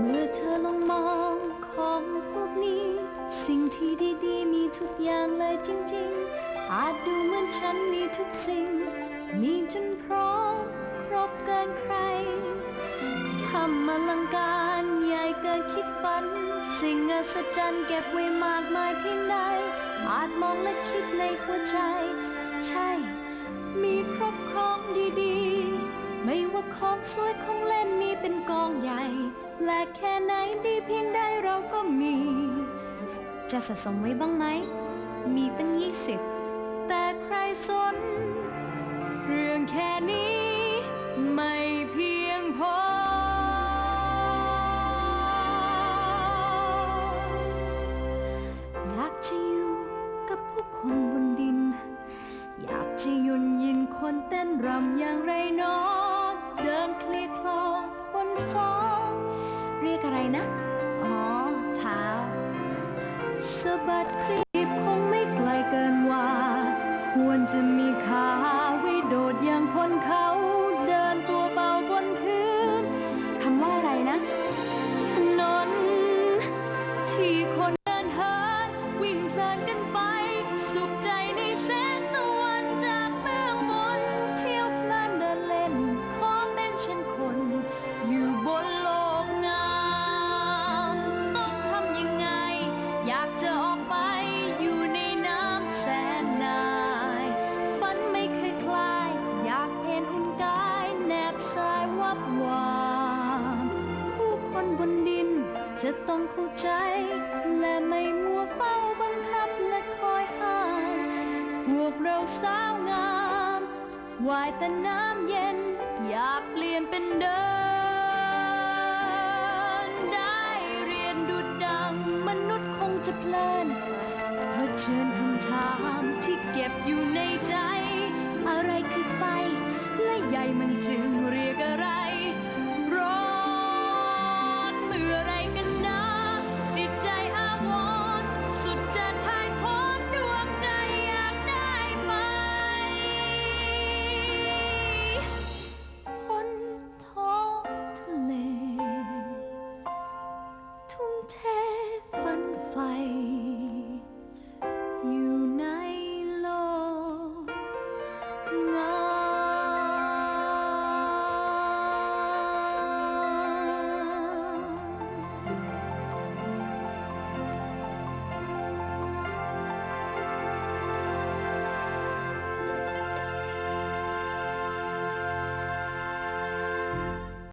เมื่อเธอลองมองของพวกนี้ สิ่งที่ดีๆ มีทุกอย่างเลยจริงๆ อาจดูเหมือนฉันมีทุกสิ่ง มีจนพร้อมครบเกินใครทำอลังการใหญ่เกินคิดฝัน สิ่งอัศจรรย์เก็บไว้มากมายเพียงใดอาจมองและคิดในหัวใจ ของสวยของเล่นมีเป็นกองใหญ่ และแค่ไหนดีเพียงใดเราก็มี จะสะสมไว้บ้างไหม มีตั้งยี่สิบแต่ใครสน เรื่องแค่นี้ไม่เพียงพอ อยากจะอยู่กับผู้คนบนดิน อยากจะยุนยินคนเต้นรำอย่างไรเนอ เดินคลียร์คลอบนซองเรียกอะไรนะ อ๋อ เท้าสะบัดครีบคงไม่ไกลเกินว่า ควรจะมีขาไว้โดดอย่างคนเขาเดินตัวเบาบนพื้นคำว่าอะไรนะถนนที่คนเดินเหินวิ่งเพลินกันไป บวามผู้คนบนดินจะต้องเข้าใจ และไม่มัวเฝ้าบังคับและคอยห้ามพวกเราสาวงามว่ายแต่น้ำเย็น อยากเปลี่ยนเป็นเดิน ได้เรียนดุดดังมนุษย์คงจะเพลินเผชิญคำถามที่เก็บอยู่ในใจ